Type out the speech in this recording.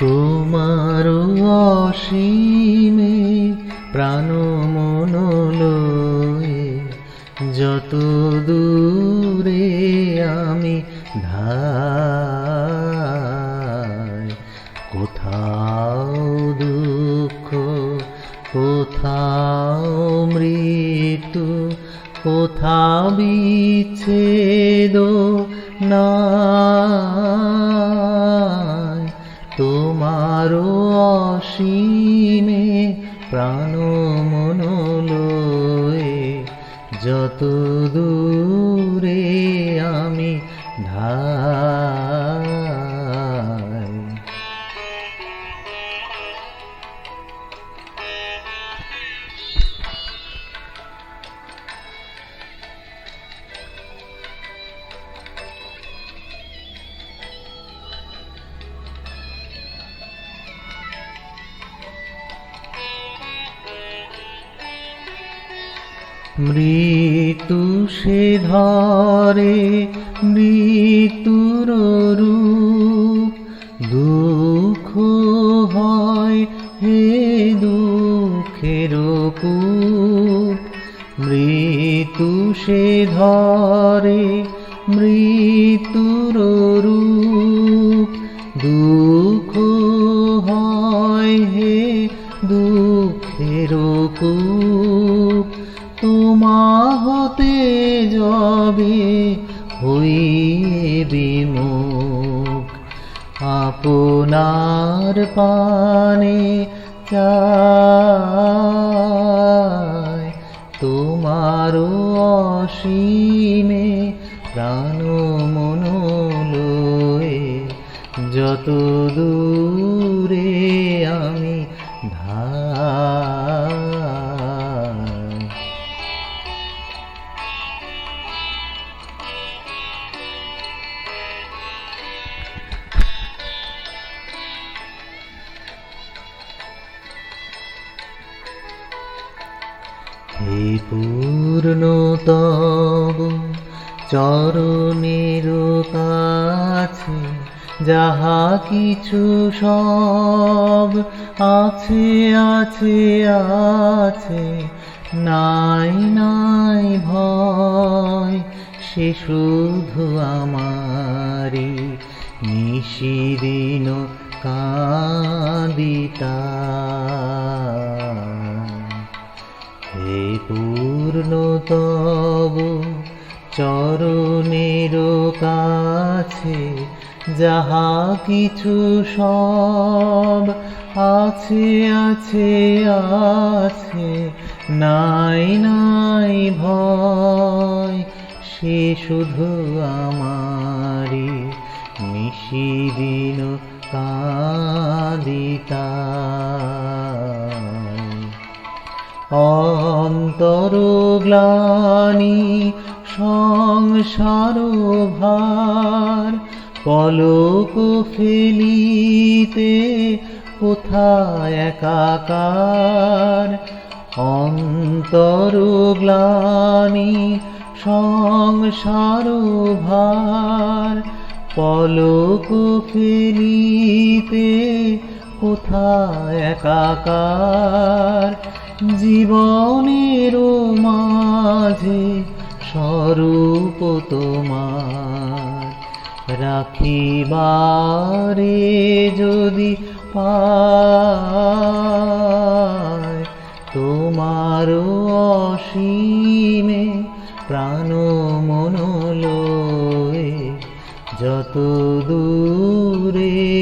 তোমার অসীমে প্রাণ মন যত দূরে আমি ধাই কোথাও দুঃখ, কোথাও মৃত্যু, কোথাও বিচ্ছেদ নাই। তোমার অসীমে প্রাণ মন যত দূরে মৃত্যু সে ধরে, মৃত্যুর রূপ। দুঃখ হয় হে দুঃখের মৃত্যু সে ধরে, মৃত্যুর রূপ। দুঃখ হয় হে দুঃখের কূপ। হতে যাবে, হইয়ে বিমুখ আপনার পানে চায় তোমার অসীমে প্রাণ মন যত দূরে আমি ধাই হে পূর্ণ তব চরণের কাছে যাহা কিছু সব আছে আছে আছে, নাই নাই ভয়, সে শুধু আমারি নিশিদিন কাঁদিতা হে পূর্ণ তব চরণের কাছে যাহা কিছু সব আছে আছে আছে, নাই নাই ভয়, সে শুধু আমারি নিশিদিন কাঁদিতা অন্তর গ্লানি সংসার ভার পলক ফেলিতে কোথায় একাকার? অন্তর গ্লানি সংসার ভার পলক ফেলিতে কোথায় একাকার? জীবনের মাঝে স্বরূপ তোমার রাখিবারে যদি পায় তোমার অসীমে প্রাণ মন যত দূরে